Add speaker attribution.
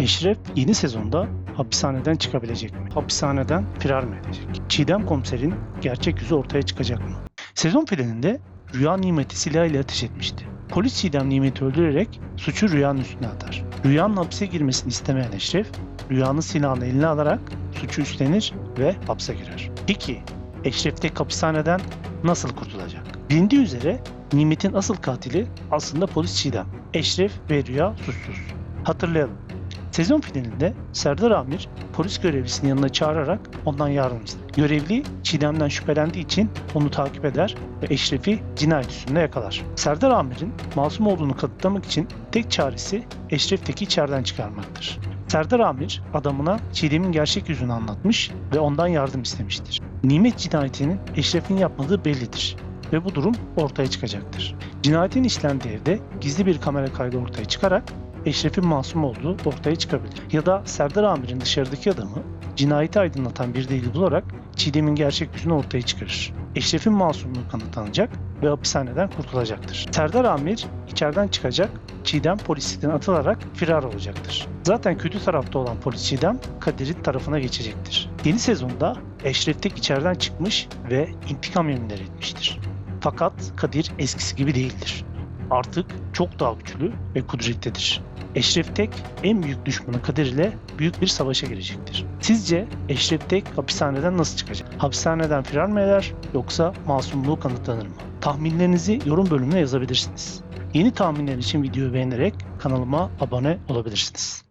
Speaker 1: Eşref yeni sezonda hapishaneden çıkabilecek mi? Hapishaneden firar mı edecek? Çiğdem komiserin gerçek yüzü ortaya çıkacak mı? Sezon finalinde Rüya Nimet'i silahıyla ateş etmişti. Polis Çiğdem Nimet'i öldürerek suçu Rüya'nın üstüne atar. Rüya'nın hapse girmesini istemeyen Eşref, Rüya'nın silahını eline alarak suçu üstlenir ve hapse girer. Peki Eşref tek hapishaneden nasıl kurtulacak? Bilindiği üzere Nimet'in asıl katili aslında polis Çiğdem. Eşref ve Rüya suçsuz. Hatırlayalım. Sezon finalinde Serdar Amir polis görevlisini yanına çağırarak ondan yardım ister. Görevli Çiğdem'den şüphelendiği için onu takip eder ve Eşref'i cinayet üstünde yakalar. Serdar Amir'in masum olduğunu kanıtlamak için tek çaresi Eşref Tek'i içeriden çıkarmaktır. Serdar Amir adamına Çiğdem'in gerçek yüzünü anlatmış ve ondan yardım istemiştir. Nimet cinayetinin Eşref'in yapmadığı bellidir ve bu durum ortaya çıkacaktır. Cinayetin işlendiği evde gizli bir kamera kaydı ortaya çıkarak Eşref'in masum olduğu ortaya çıkabilir. Ya da Serdar Amir'in dışarıdaki adamı cinayeti aydınlatan bir delil bularak Çiğdem'in gerçek yüzünü ortaya çıkarır. Eşref'in masumluğu kanıtlanacak ve hapishaneden kurtulacaktır. Serdar Amir içeriden çıkacak, Çiğdem polislikten atılarak firar olacaktır. Zaten kötü tarafta olan polis Çiğdem Kadir'in tarafına geçecektir. Yeni sezonda Eşref Tek içeriden çıkmış ve intikam yeminleri etmiştir. Fakat Kadir eskisi gibi değildir. Artık çok daha güçlü ve kudretlidir. Eşref Tek en büyük düşmanı Kadir ile büyük bir savaşa girecektir. Sizce Eşref Tek hapishaneden nasıl çıkacak? Hapishaneden firar mı eder yoksa masumluğu kanıtlanır mı? Tahminlerinizi yorum bölümüne yazabilirsiniz. Yeni tahminler için videoyu beğenerek kanalıma abone olabilirsiniz.